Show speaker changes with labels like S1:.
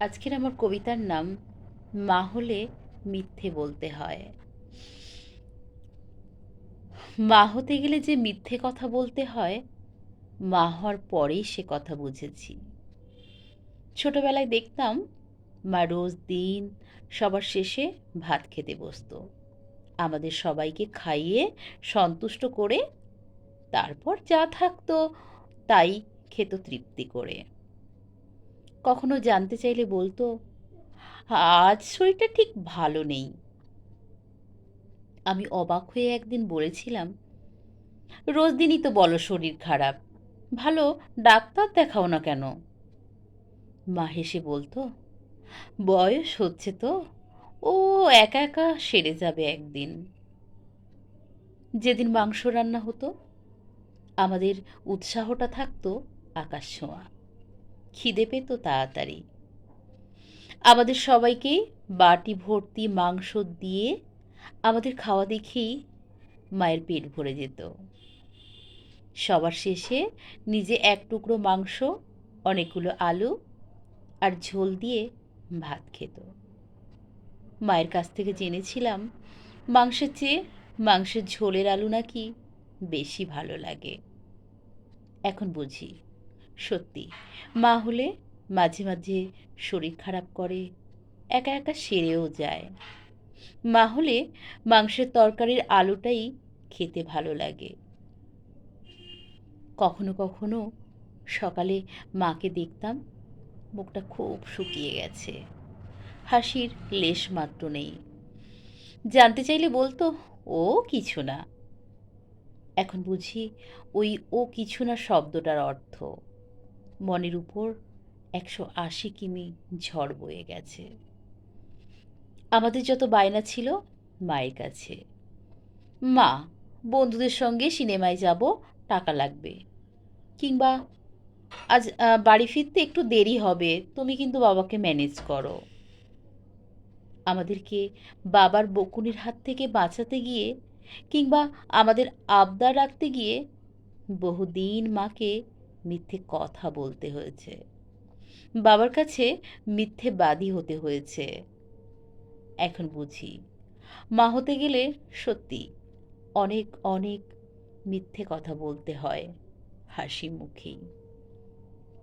S1: আজকের আমার কবিতার নাম মা হলে মিথ্যে বলতে হয়। মা হতে গেলে যে মিথ্যে কথা বলতে হয়, মা হওয়ার পরেই সে কথা বুঝেছি। ছোটবেলায় দেখতাম মা রোজ দিন সবার শেষে ভাত খেতে বসতো। আমাদের সবাইকে খাইয়ে সন্তুষ্ট করে তারপর যা থাকতো তাই খেত তৃপ্তি করে। কখনো জানতে চাইলে বলতো, আজ শরীরটা ঠিক ভালো নেই। আমি অবাক হয়ে একদিন বলেছিলাম, রোজ দিনই তো বলো শরীর খারাপ, ভালো ডাক্তার দেখাও না কেন? মা হেসে বলতো, বয়স হচ্ছে তো, ও একা একা সেরে যাবে একদিন। যেদিন মাংস রান্না হতো, আমাদের উৎসাহটা থাকতো আকাশ ছোঁয়া। খিদে পেত তাড়াতাড়ি। আমাদের সবাইকেই বাটি, ভর্তি, মাংস দিয়ে আমাদের খাওয়া দেখেই মায়ের পেট ভরে যেত। সবার শেষে নিজে এক টুকরো মাংস, অনেকগুলো আলু আর ঝোল দিয়ে ভাত খেত। মায়ের কাছ থেকে জেনেছিলাম, মাংসের চেয়ে মাংসের ঝোলের আলু নাকি বেশি ভালো লাগে। এখন বুঝি সত্যি। মা হলে মাঝে মাঝে শরীর খারাপ করে, একা একা সেরেও যায়। মা হলে মাংসের তরকারির আলুটাই খেতে ভালো লাগে। কখনো কখনো সকালে মাকে দেখতাম মুখটা খুব শুকিয়ে গেছে। হাসির লেশ মাত্র নেই। জানতে চাইলে বলতো, ও কিছু না। এখন বুঝি ওই ও কিছু না শব্দটার অর্থ। মনের উপর একশো আশি কিমি ঝড় বয়ে গেছে। আমাদের যত বায়না ছিল, মায়ের কাছে। মা, বন্ধুদের সঙ্গে সিনেমায় যাব, টাকা লাগবে। কিংবা, আজ বাড়ি ফিরতে একটু দেরি হবে, তুমি কিন্তু বাবাকে ম্যানেজ করো। আমাদেরকে বাবার বকুনির হাত থেকে বাঁচাতে গিয়ে, কিংবা আমাদের আবদার রাখতে গিয়ে, বহুদিন মাকে মিথ্যে কথা বলতে হয়েছে। বাবার কাছে মিথ্যে বাদী হতে হয়েছে। এখন বুঝি, মা হতে গেলে সত্যি অনেক অনেক মিথ্যে কথা বলতে হয় হাসি মুখেই